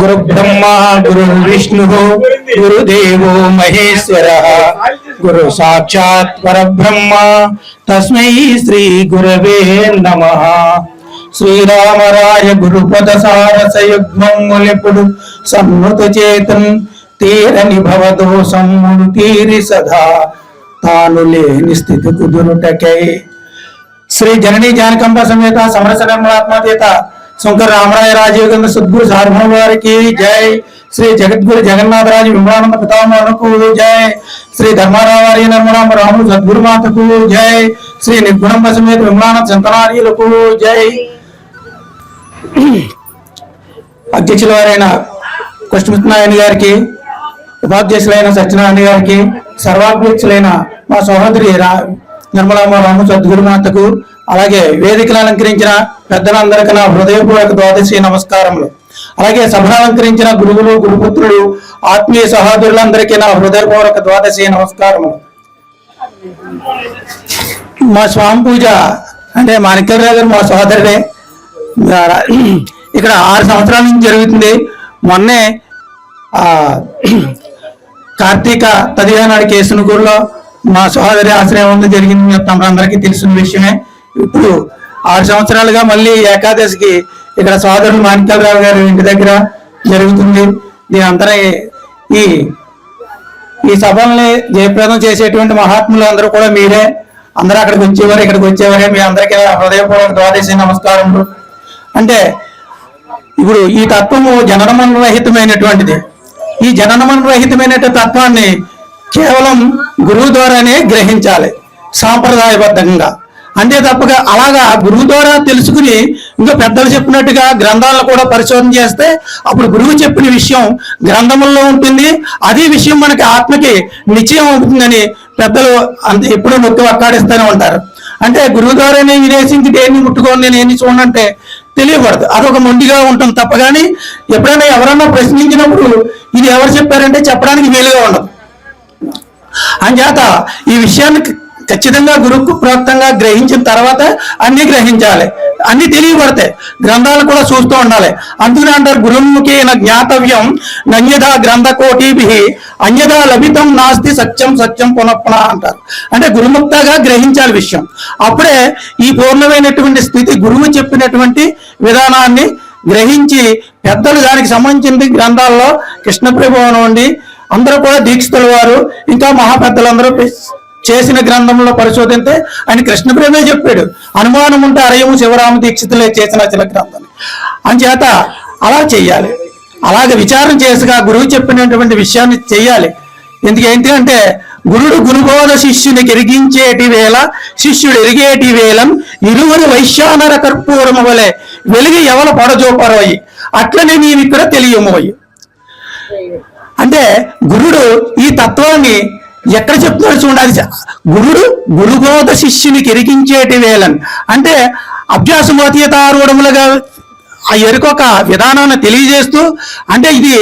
గురు బ్రహ్మ గురు విష్ణు గురుదేవో మహేశ్వర. గురు సాక్షాత్ పరబ్రహ్మ. తస్మై శ్రీ గురవే నమ. శ్రీరామరాయ గురుపద సారసయుగ్మములెప్పుడు సన్నుత చేతం తీరని భవదోసమ్మును తీరి సదా. తాను లేని స్థితి కుదురుటకై శ్రీ జననీ జానకంబ సమేత సమరస నిర్మలాత్మతీత శంకర రామరాయ రాజయోగేంద్ర సద్గురు సార్వభౌమ వారికి జై. శ్రీ జగద్గురు జగన్నాథరాజు విమలానంద పితామహునకు జై. శ్రీ ధర్మారావారి నిర్మలాంబ రాముడు సద్గురు మాతకు జై. శ్రీ నిర్గుణంబ సమేత విమలానంద శంకరార్యులకు జై. అధ్యక్షుల వారైన కృష్ణమిత్నారాయణ గారికి ఉపాధ్యక్షులైన సత్యనారాయణ గారికి సర్వాధ్యక్షులైన మా సహోదరి రా రాము రాము సద్గురుమాతకు అలాగే వేదికను అలంకరించిన పెద్దలందరికీ నా హృదయపూర్వక ద్వాదశి నమస్కారములు. అలాగే సభను అలంకరించిన గురువులు గురుపుత్రులు ఆత్మీయ సహోదరులందరికీ నా హృదయపూర్వక ద్వాదశి నమస్కారములు. మా స్వామి పూజ అంటే మాణిక్యరావు గారు మా సహోదరుడే. ఇక్కడ ఆరు సంవత్సరాల నుంచి జరుగుతుంది. మొన్నే కార్తీక పదిహేను నాడు కేసునుకూరులో మా సహోదరి ఆశ్రయం ఉంది జరిగింది తమరందరికీ తెలిసిన విషయమే. ఇప్పుడు ఆరు సంవత్సరాలుగా మళ్ళీ ఏకాదశికి ఇక్కడ సోదరుడు మాణిక్యరావు గారి ఇంటి దగ్గర జరుగుతుంది. దీని అంతా ఈ ఈ సభల్ని జయప్రదం చేసేటువంటి మహాత్ములు అందరూ కూడా మీరే. అందరూ అక్కడికి వచ్చేవారు ఇక్కడికి వచ్చేవారే. మీ అందరికీ హృదయపూర్వక ద్వాదశి నమస్కారములు. అంటే ఇప్పుడు ఈ తత్వము జననమన రహితమైనటువంటిది. ఈ జననమన రహితమైన తత్వాన్ని కేవలం గురువు ద్వారానే గ్రహించాలి సాంప్రదాయబద్ధంగా. అంతే తప్పక అలాగా గురువు ద్వారా తెలుసుకుని ఇంకా పెద్దలు చెప్పినట్టుగా గ్రంథాలను కూడా పరిశోధన చేస్తే అప్పుడు గురువు చెప్పిన విషయం గ్రంథముల్లో ఉంటుంది. అదే విషయం మనకి ఆత్మకి నిశ్చయం అవుతుందని పెద్దలు అంత ఎప్పుడూ నొక్కి వక్కాడిస్తూనే ఉంటారు. అంటే గురువు ద్వారానే వినేసి ఇంక దేన్ని ముట్టుకోని నేను ఏమి చూడంటే తెలియకూడదు. అదొక మొండిగా ఉంటుంది తప్ప కానీ ఎప్పుడైనా ఎవరన్నా ప్రశ్నించినప్పుడు ఇది ఎవరు చెప్పారంటే చెప్పడానికి వీలుగా ఉండదు. అంచేత ఈ విషయాన్ని ఖచ్చితంగా గురుకు ప్రాప్తంగా గ్రహించిన తర్వాత అన్ని గ్రహించాలి. అన్ని తెలియబడతాయి గ్రంథాలు కూడా చూస్తూ ఉండాలి. అందుకని అంటారు గురుముఖేన జ్ఞాతవ్యం నన్యదా గ్రంథకోటిభి అన్యదా లభితం నాస్తి సత్యం సత్యం పునఃపున అంటారు. అంటే గురుముక్తగా గ్రహించాలి విషయం. అప్పుడే ఈ పూర్ణమైనటువంటి స్థితి గురువు చెప్పినటువంటి విధానాన్ని గ్రహించి పెద్దలు దానికి సంబంధించిన గ్రంథాల్లో కృష్ణ ప్రభావం నుండి అందరూ కూడా దీక్షితుల వారు ఇంకా మహాపెద్దలందరూ చేసిన గ్రంథంలో పరిశోధిస్తే ఆయన కృష్ణ ప్రేమే చెప్పాడు. అనుమానం ఉంటే అరయము శివరామ దీక్షితులే చేసిన చిల గ్రంథం అంచేత అలా చెయ్యాలి. అలాగే విచారణ చేసుగా గురువు చెప్పినటువంటి విషయాన్ని చెయ్యాలి. ఎందుకేంటి అంటే గురుడు గురుబోధ శిష్యుని ఎరిగించేటి వేళ శిష్యుడు ఎరిగేటి వేలం ఇరువురు వైశ్యానర కర్పూరము వలె వెలిగి ఎవల పడజోపరోయి అట్లనే నేను ఇక్కడ తెలియమోయి అంటే గురుడు ఈ తత్వాన్ని ఎక్కడ చెప్తున్నాడు చూడాలి గురుడు గురుబోధ శిష్యుని కెరికించేటి వేళన్ అంటే అభ్యాసమోతీయతారూఢములుగా ఆ ఎరుకొక విధానాన్ని తెలియజేస్తూ అంటే ఇది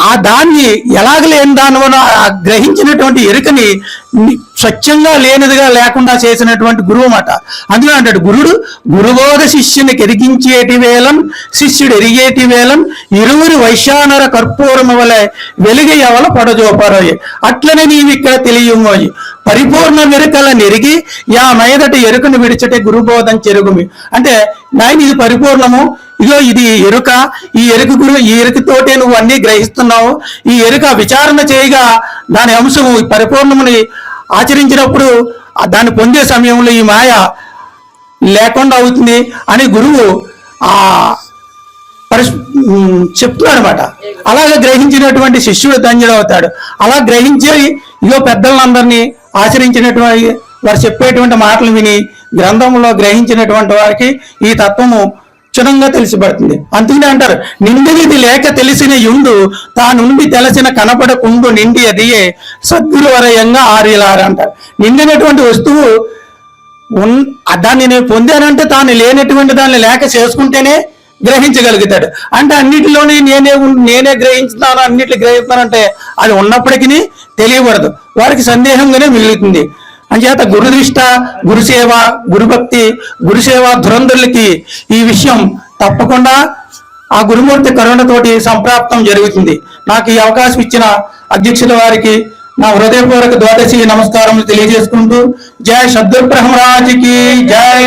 ఆ దాన్ని ఎలాగ లేని దాని గ్రహించినటువంటి ఎరుకని స్వచ్ఛంగా లేనిదిగా లేకుండా చేసినటువంటి గురువు మాట అందులో అంటాడు గురుడు గురుబోధ శిష్యుని ఎరిగించేటి వేలం శిష్యుడు ఎరిగేటి వేలం ఇరువురు వైశానర కర్పూరము వలె వెలుగు ఎవల పడజోపరోయి. అట్లనే నీవిక్కడ తెలియమోయి. పరిపూర్ణ మెరుకల నెరిగి యా మీదట ఎరుకను విడిచటే గురుబోధం చెరుగుమి. అంటే నాయన ఇది పరిపూర్ణము. ఇగో ఇది ఎరుక. ఈ ఎరుక గురు ఈ ఎరుకతోటే నువ్వు అన్ని గ్రహిస్తున్నావు. ఈ ఎరుక విచారణ చేయగా దాని అంశము ఈ పరిపూర్ణముని ఆచరించినప్పుడు దాన్ని పొందే సమయంలో ఈ మాయ లేకుండా అవుతుంది అని గురువు ఆ పరిశ్ ఉమ్, అనమాట అలాగే గ్రహించినటువంటి శిష్యుడు ధన్యుడు అవుతాడు. అలా గ్రహించి ఇగో పెద్దలందరినీ ఆచరించినటువంటి వారు చెప్పేటువంటి మాటలు విని గ్రంథంలో గ్రహించినటువంటి వారికి ఈ తత్వము క్షుణంగా తెలిసిపడుతుంది. అందుకనే అంటారు నిండినది లేక తెలిసిన యుండు తానుండి తెలిసిన కనపడకుండు నిండి అదియే సద్గురువరయంగా ఆరిలారు అంటారు. నిండినటువంటి వస్తువు ఉన్ దాన్ని నేను పొందానంటే తాను లేనటువంటి దాన్ని లేక చేసుకుంటేనే గ్రహించగలుగుతాడు. అంటే అన్నిటిలోనే నేనే నేనే గ్రహించుతాను అన్నిట్లు గ్రహిస్తానంటే అది ఉన్నప్పటికీ తెలియబడదు వారికి సందేహంగానే మిగులుతుంది. అంచేత గురుదృష్ట గురుసేవ గురుభక్తి గురుసేవ ధురంధరులకి ఈ విషయం తప్పకుండా ఆ గురుమూర్తి కరుణతోటి సంప్రాప్తం జరుగుతుంది. నాకు ఈ అవకాశం ఇచ్చిన అధ్యక్షుల వారికి నా హృదయపూర్వక ద్వాదశి నమస్కారం తెలియజేసుకుంటూ జై సద్దుర్ బ్రహ్మరాజుకి జై.